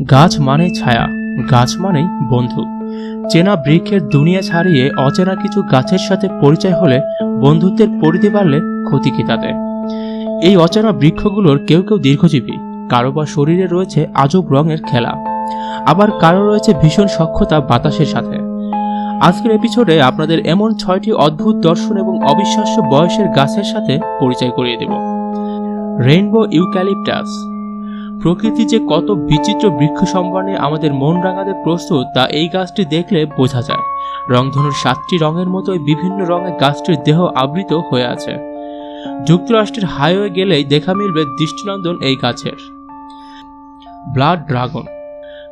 গাছ মানেই ছায়া, গাছ মানেই বন্ধু। চেনা বৃক্ষের দুনিয়া ছাড়িয়ে অচেনা কিছু গাছের সাথে পরিচয় হলে বন্ধুত্বের পরিধি বাড়লে ক্ষতি কি তাতে এই অচেনা বৃক্ষগুলোর কেউ কেউ দীর্ঘজীবী, কারও বা শরীরে রয়েছে আজব রঙের খেলা, আবার কারও রয়েছে ভীষণ সক্ষতা বাতাসের সাথে। আজকের এপিসোডে আপনাদের এমন ছয়টি অদ্ভুত দর্শন এবং অবিশ্বাস্য বয়সের গাছের সাথে পরিচয় করিয়ে দেব। রেইনবো ইউক্যালিপটাস প্রকৃতি যে কত বিচিত্র বৃক্ষ সম্মানে আমাদের মন রাঙাতে প্রস্তুত, তা এই গাছটি দেখলে বোঝা যায়। রংধনুর সাতটি রঙের মতোই বিভিন্ন রঙে গাছটির দেহ আবৃত হয়ে আছে। যুক্তরাষ্ট্রের হাইওয়ে গেলেই দেখা মিলবে দৃষ্টিনন্দন এই গাছের। Blood dragon.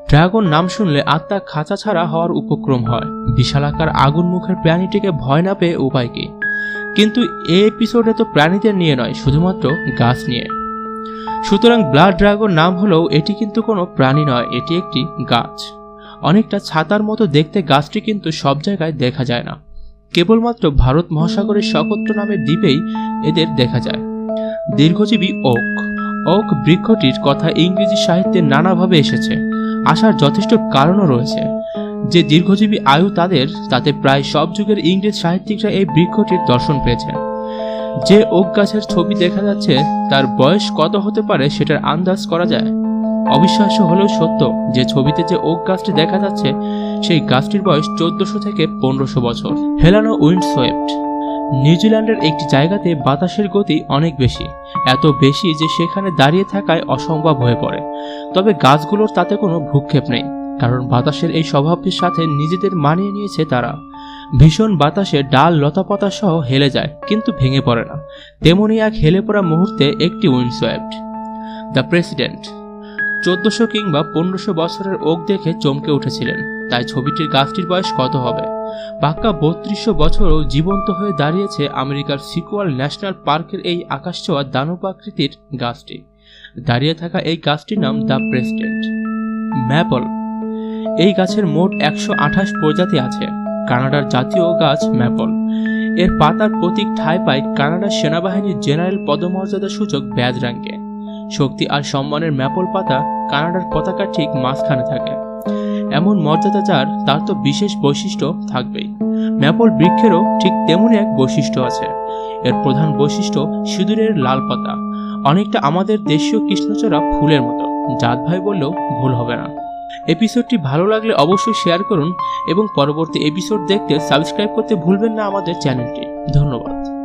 ড্রাগন নাম শুনলে আত্মা খাঁচা ছাড়া হওয়ার উপক্রম হয়। বিশালাকার আগুন মুখের প্রাণীটিকে ভয় না পেয়ে উপায় কি? কিন্তু এই এপিসোডে তো প্রাণীদের নিয়ে নয়, শুধুমাত্র গাছ নিয়ে। সুতরাং ব্লাড ড্রাগন নাম হলেও এটি কিন্তু কোনো প্রাণী নয়, এটি একটি গাছ। অনেকটা ছাতার মতো দেখতে গাছটি কিন্তু সব জায়গায় দেখা যায় না। কেবলমাত্র ভারত মহাসাগরের সকত্র নামের দ্বীপেই এদের দেখা যায়। দীর্ঘজীবী ওক। ওক বৃক্ষটির কথা ইংরেজি সাহিত্যে নানাভাবে এসেছে। আসার যথেষ্ট কারণও রয়েছে। যে দীর্ঘজীবী আয়ু তাদের, তাতে প্রায় সব যুগের ইংরেজ সাহিত্যিকরা এই বৃক্ষটির দর্শন পেয়েছেন। যে ওক গাছের ছবি দেখা যাচ্ছে, তার বয়স কত হতে পারে সেটার আন্দাজ করা যায়। অবিশ্বাস্য হলেও সত্য যে ছবিতে যে ওক গাছটি দেখা যাচ্ছে, সেই গাছটির বয়স চোদ্দশো থেকে পনেরোশো বছর। হেলানো উইন্ডসোয়েপ্ট নিউজিল্যান্ডের একটি জায়গাতে বাতাসের গতি অনেক বেশি, এত বেশি যে সেখানে দাঁড়িয়ে থাকায় অসম্ভব হয়ে পড়ে। তবে গাছগুলোর তাতে কোনো ভ্রুক্ষেপ নেই, কারণ বাতাসের এই স্বভাবের সাথে নিজেদের মানিয়ে নিয়েছে তারা। ভীষণ বাতাসে ডাল লতাপাতা সহ হেলে যায়, কিন্তু ভেঙে পড়ে না। তেমনি এক হেলে পড়া মুহূর্তে একটি উইন্ডসোয়েপ্ট দ্য প্রেসিডেন্ট। চোদ্দশো কিংবা পনেরোশো বছরের ওক দেখে চমকে উঠেছিলেন। তাই ছবিটির গাছটির বয়স কত হবে? পাক্কা বত্রিশশো বছরও জীবন্ত হয়ে দাঁড়িয়েছে আমেরিকার সিকুয়াল ন্যাশনাল পার্কের এই আকাশ ছোঁয়া দানব আকৃতির গাছটি। দাঁড়িয়ে থাকা এই গাছটির নাম দ্য প্রেসিডেন্ট। ম্যাপল। এই গাছের মোট একশো আঠাশ প্রজাতি আছে। কানাডার জাতীয় গাছ ম্যাপল। এর পাতার প্রতীক ঠাঁই পায় কানাডার সেনাবাহিনীর জেনারেল পদমর্যাদা সূচক ব্যাজ র্যাঙ্কে। শক্তি আর সম্মানের ম্যাপল পাতা কানাডার পতাকার ঠিক মাঝখানে থাকে। এমন মর্যাদা যার, তার তো বিশেষ বৈশিষ্ট্য থাকবেই। ম্যাপল বৃক্ষেরও ঠিক তেমনই এক বৈশিষ্ট্য আছে। এর প্রধান বৈশিষ্ট্য সিঁদুরের লাল পাতা। অনেকটা আমাদের দেশীয় কৃষ্ণচূড়া ফুলের মতো। জাত ভাই বললেও ভুল হবে না। এপিসোডটি ভালো লাগলে অবশ্যই শেয়ার করুন এবং পরবর্তী এপিসোড দেখতে সাবস্ক্রাইব করতে ভুলবেন না আমাদের চ্যানেলটি ধন্যবাদ।